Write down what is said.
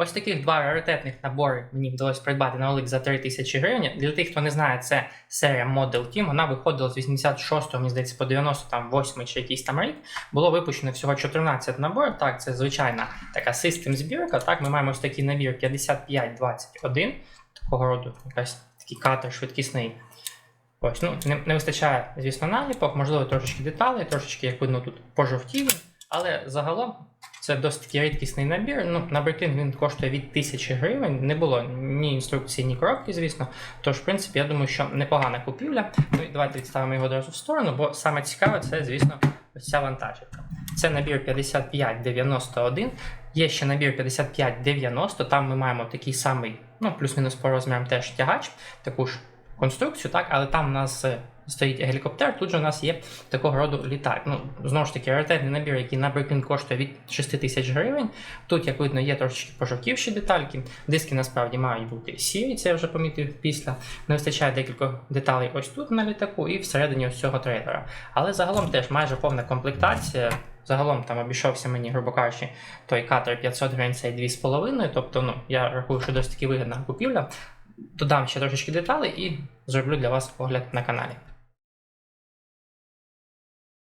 Ось таких два раритетних набори мені вдалося придбати на OLX за 3 тисячі гривень. Для тих, хто не знає, це серія Model Team. Вона виходила з 86-го, мені здається, по 98 чи якийсь там рік. Було випущено всього 14 наборів. Так, це звичайна така систем збірка. Так, ми маємо ось такий набір 5521, такого роду якась такий катер швидкісний. Ось, ну, не, не вистачає, звісно, наліпок, можливо, трошечки деталей, трошечки, як видно, тут пожовтіли. Але загалом це досить такий рідкісний набір. Ну, на Breaking він коштує від 1000 гривень. Не було ні інструкції, ні коробки, звісно. Тож, в принципі, я думаю, що непогана купівля. Ну і давайте відставимо його одразу в сторону, бо саме цікаве це, звісно, ось ця вантажівка. Це набір 5591. Є ще набір 5590. Там ми маємо такий самий, ну, плюс-мінус по розмірам теж тягач, таку ж конструкцію, так, але там у нас е, стоїть гелікоптер, тут же у нас є такого роду літак. Ну, знову ж таки, раритетний набір, який на Breaking коштує від 6 тисяч гривень. Тут, як видно, є трошечки пожовтівші детальки. Диски насправді мають бути сірі, це я вже помітив після. Не вистачає декількох деталей ось тут на літаку і всередині ось цього трейлера. Але загалом теж майже повна комплектація. Загалом там обійшовся мені, грубо кажучи, той катер 500 гривень, цей 2,5. Тобто, ну, я рахую, що досить таки вигідна купівля. Додам ще трошечки деталей і зроблю для вас огляд на каналі.